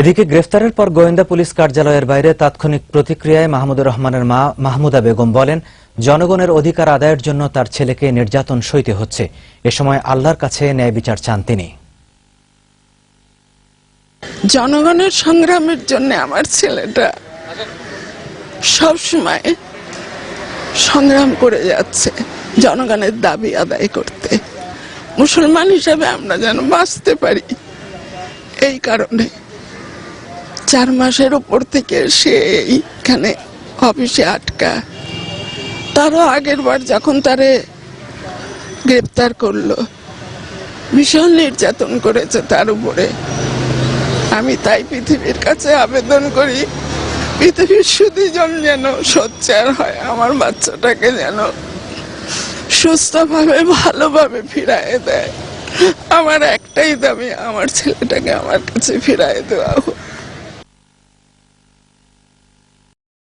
এদিকে গ্রেফতারের পর গোয়েন্দা পুলিশ কার্যালয়ের বাইরে তাৎক্ষণিক প্রতিক্রিয়ায় মাহমুদুর রহমানের মা মাহমুদা বেগম বলেন, জনগণের অধিকার আদায়ের জন্য তার ছেলেকে নির্যাতন সইতে হচ্ছে। এ সময় আল্লাহর কাছে ন্যায় বিচার চান তিনি। জনগণের সংগ্রামের জন্য আমার ছেলেটা সব সময় সংগ্রাম করে যাচ্ছে, জনগণের দাবি আদায় করতে। মুসলমান হিসাবে আমরা যেন বাঁচতে পারি, এই কারণে চার মাসের উপর থেকে সে এইখানে অফিসে আটকা। তারও আগের বার যখন তারে গ্রেপ্তার করল, ভীষণ নির্যাতন করেছে তার উপরে। আমি তাই পৃথিবীর কাছে আবেদন করি, পৃথিবীর সুদীজন যেন সোচ্চার হয়, আমার বাচ্চাটাকে যেন সুস্থভাবে, ভালোভাবে ফিরায় দেয়। আমার একটাই দাবি, আমার ছেলেটাকে আমার কাছে ফিরায় দেওয়া হোক।